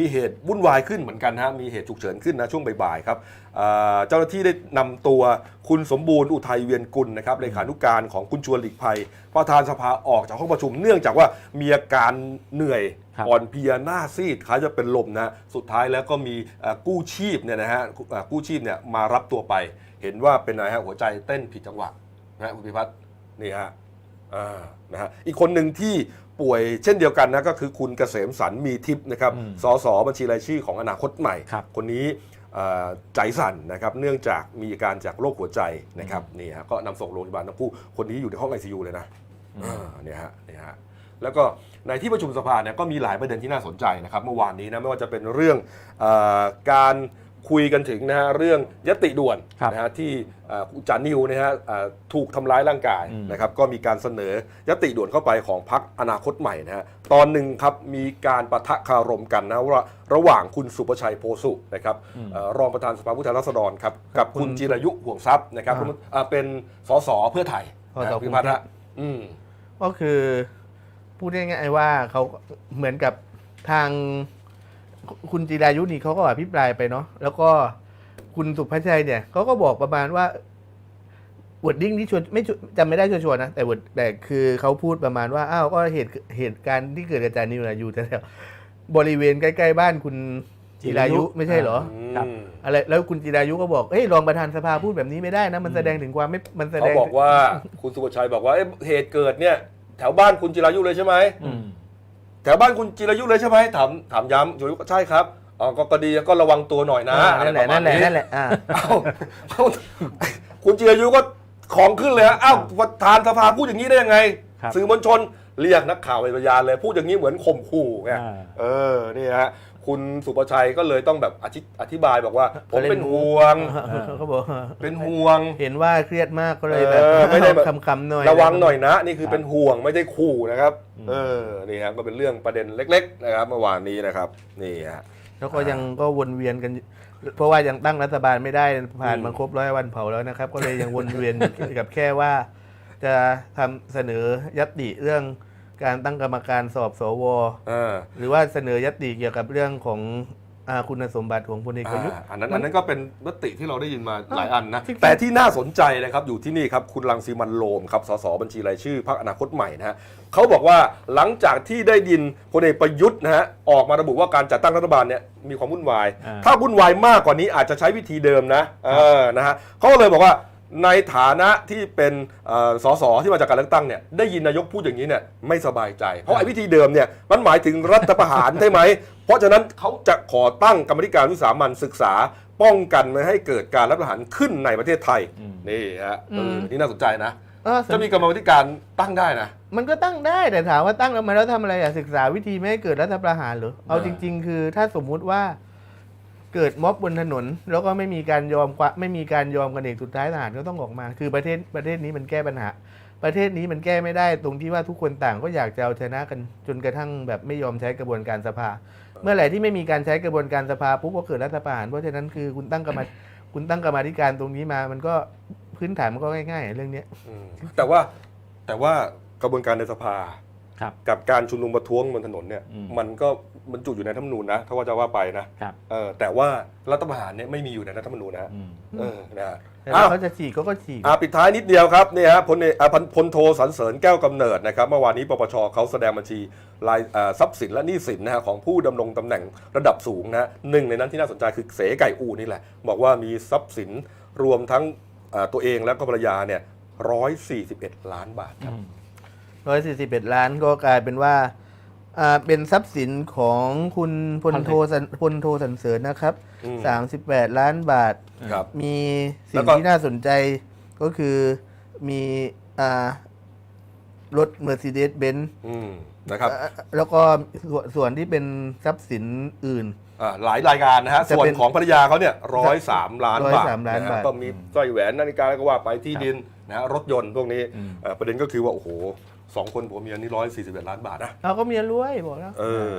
มีเหตุวุ่นวายขึ้นเหมือนกันฮะมีเหตุฉุกเฉินขึ้นนะช่วงบ่ายๆครับอ่าเจ้าหน้าที่ได้นำตัวคุณสมบูรณ์อุทัยเวียนกุลนะครับเลขานุการของคุณชวนหลีกภัยประธานสภาออกจากห้องประชุม เนื่องจากว่ามีอาการเหนื่อยครับอ่อนเพลียหน้าซีดคล้ายจะเป็นลมนะสุดท้ายแล้วก็มีเอ่อกู้ชีพเนี่ยนะฮะเอ่อกู้ชีพเนี่ยมารับตัวไป เห็นว่าเป็นอะไรฮะหัวใจเต้นผิดจังหวะนะฮะคุณพิพัฒน์นี่ฮะอ่า นะฮะอีกคนหนึ่งที่ป่วยเช่นเดียวกันนะก็คือคุณเกษมสันมีทิพย์นะครับอืมสสบัญชีรายชื่อของอนาคตใหม่ครับคนนี้เอ่อใจสั่นนะครับเนื่องจากมีอาการจากโรคหัวใจนะครับนี่ฮะก็นำส่งโรงพยาบาลทั้งคู่คนนี้อยู่ในห้องไอซียูเลยนะอ่าเนี่ยฮะเนี่ยฮะแล้วก็ในที่ประชุมสภาเนี่ยก็มีหลายประเด็นที่น่าสนใจนะครับ เมื่อวานนี้นะไม่ว่าจะเป็นเรื่องเออการ คุยกันถึงนะฮะเรื่องยติด่วนครับนะฮะที่เอ่อคุณจานิวนะฮะเอ่อถูกทำร้ายร่างกายอืม นะครับก็มีการเสนอยติด่วนเข้าไปของพรรคอนาคตใหม่นะฮะตอนหนึ่งครับมีการปะทะคารมกันนะว่าระหว่างคุณสุประชัยโพสุนะครับเอ่อรองประธานสภาผู้แทนราษฎรครับกับคุณจิรายุห่วงทรัพย์นะครับอ่าเอ่อเป็นสสเพื่อไทยสสนะพิพัฒน์ฮะอืม ก็คือพูดง่ายๆว่าเขาเหมือนกับทาง คุณจิรายุนี่เขาก็อภิปรายไปเนาะแล้วก็คุณสุภาชัยเนี่ยเขาก็บอกประมาณว่าวอดดิ้งที่ชวนไม่ชัวจำไม่ได้ชัวร์ๆนะ แต่ word แต่คือเขาพูดประมาณว่าอ้าวก็เหตุเหตุการณ์ที่เกิดกับจานิวนะอยู่แถวๆบริเวณใกล้ ๆ บ้านคุณจิรายุไม่ใช่เหรอครับอืมอะไรแล้วคุณจิรายุก็บอกเฮ้ยรองประธานสภาพูดแบบนี้ไม่ได้นะ มันแสดงถึงความไม่มันแสดเขางบอกว่าคุณสุประชัยบอกว่าเอ๊ะเหตุเกิดเนี่ย แถวบ้านคุณจิรายุเลยใช่ไหมอืม แถวบ้านคุณจิรายุเลยใช่ไหมถามถามย้ำจิรายุก็ใช่ครับอ๋อก็ก็ดีก็ระวังตัวหน่อยนะอ่านั่นแหละอไรปรมานั่ณนแหละนั่นแหละอ่าเอ้าเอ้าคุณจิรายุก็ของขึ้นเลยฮะอ้าวประธานสภาพูดอย่างนี้ได้ยังไง ครับสื่อมวลชนเรียกนักข่าวเป็นพยานเลย พูดอย่างนี้เหมือนข่มขู่ไงอ่า เออนี่ฮะ คุณสุประชัยก็เลยต้องแบบอธิอธิบายบอกว่า ผมเป็นห่วง เขาบอกเป็นห่วงเห็นว่าเครียดมากก็เลยแบบเออไม่ได้แบบคำๆหน่อยระวังหน่อยนะ นี่คือครับเป็นห่วงไม่ได้ขู่นะครับอืมเออนี่ครับก็เป็นเรื่องประเด็นเล็ก ๆ นะครับเมื่อวานนี้นะครับนี่ฮะแล้วก็ยังก็วนเวียนกัน เพราะว่ายังตั้งรัฐบาลไม่ได้ผ่านอืมมาครบร้อยวันเผาแล้วนะครับ ก็เลยยังวนเวียนอยู่กับแค่ว่า จะทำเสนอยัตติเรื่อง การตั้งกรรมการสอบสวอ่าหรือว่าเสนอยัตติเกี่ยวกับเรื่องของอาคุณสมบัติของพลเอกประยุทธ์ อ่าอันนั้นอันนั้นก็เป็นมติที่เราได้ยินมาหลายอันนะ จริงๆ แต่ที่น่าสนใจนะครับอยู่ที่นี่ครับ คุณรังสีมันต์โรมครับสสบัญชีรายชื่อพรรคอนาคตใหม่นะฮะเขาบอกว่าหลังจากที่ได้ยินพลเอกประยุทธ์นะฮะออกมาระบุว่าการจัดตั้งรัฐบาลเนี่ยมีความวุ่นวาย อ่า ถ้าวุ่นวายมากกว่านี้อาจจะใช้วิธีเดิมนะเออนะฮะเขาก็เลยบอกว่า ในฐานะที่เป็นเอ่อสสที่มาจากการเลือกตั้งเนี่ยได้ยินนายกพูดอย่างนี้เนี่ยไม่สบายใจ เพราะไอ้วิธีเดิมเนี่ยมันหมายถึงรัฐประหารใช่ไหม เพราะฉะนั้นเขาจะขอตั้งกรรมธิการวิสามันศึกษา ป้องกันไม่ให้เกิดการรัฐประหารขึ้นในประเทศไทยอืมนี่ฮะเออมนี่น่าสนใจนะเออจะมีกรรมธิการตั้งได้นะ มันก็ตั้งได้แต่ถามว่าตั้งแล้วมาแล้วทำอะไรอะศึกษาวิธีไม่ให้เกิดรัฐประหารเหรือเอาเออจริง ๆ คือถ้าสมมุติว่า เกิดม็อบบนถนน แล้วก็ไม่มีการยอมไม่มีการยอมกันเองสุดท้ายทหารก็ต้องออกมา คือประเทศประเทศนี้มันแก้ปัญหา ประเทศนี้มันแก้ไม่ได้ตรงที่ว่าทุกคนต่างก็อยากจะเอาชนะกันจนกระทั่งแบบไม่ยอมใช้กระบวนการสภา เมื่อไหร่ที่ไม่มีการใช้กระบวนการสภาปุ๊บก็เกิดรัฐประหารเพราะฉะนั้นคือคุณตั้งกรรมคุณตั้งกรรมธิการตรงนี้มา มันก็พื้นฐานมันก็ง่ายๆ เรื่องเนี้ยแต่ว่าแต่ว่ากระบวนการในสภา กับการชุมนุมประท้วงบนถนนเนี่ยมันก็มันจุอยู่ในธรรมนูญนะถ้าว่าจะว่าไปนะเออแต่ว่ารัฐประหารเนี่ยไม่มีอยู่ในรัฐธรรมนูญนะเออนี่อ้เขาจะฉีกก็ฉีกปิดท้ายนิดเดียวครับเนี่ยฮะพลเอกพลโทสันเสริญแก้วกำเนิดนะครับเมื่อวานนี้ปปชเขาแสดงบัญชีรายทรัพย์สินและหนี้สินนะฮะของผู้ดำรงตำแหน่งระดับสูงนะหนึ่งในนั้นที่น่าสนใจคือเสไก่อูนี่แหละ บอกว่ามีทรัพย์สินรวมทั้งตัวเองและก็ภรรยาเนี่ย141 ล้านบาทครับ อื ร้อยสี่สิบเอ็ดล้านก็กลายเป็นว่าเป็นทรัพย์สินของคุณพลโทสันพลโทสันเสริญนะครับสามสิบแปดล้านบาทบมีสิ่งที่น่าสนใจก็คือมีอรถ Mercedes-Benz อืม นะครับอ่าแล้วก็ส่วนส่วนที่เป็นทรัพย์สินอื่น อ่าหลายรายการนะฮะ จะส่วนเป็นของภรรยาเขาเนี่ยร้อยสามล้านบาท103ล้านะฮะบาทก็มีสร้อยแหวนนาฬิกาก็ว่าไปที่ดินนะฮะรถยนต์พวกนี้อืม เอ่อประเด็นก็คือว่า โอ้โหสองคนผัวเมียนี่ร้อยสี่สิบเอ็ดล้านบาทนะเราก็เมียรวยบอกแล้ว เออ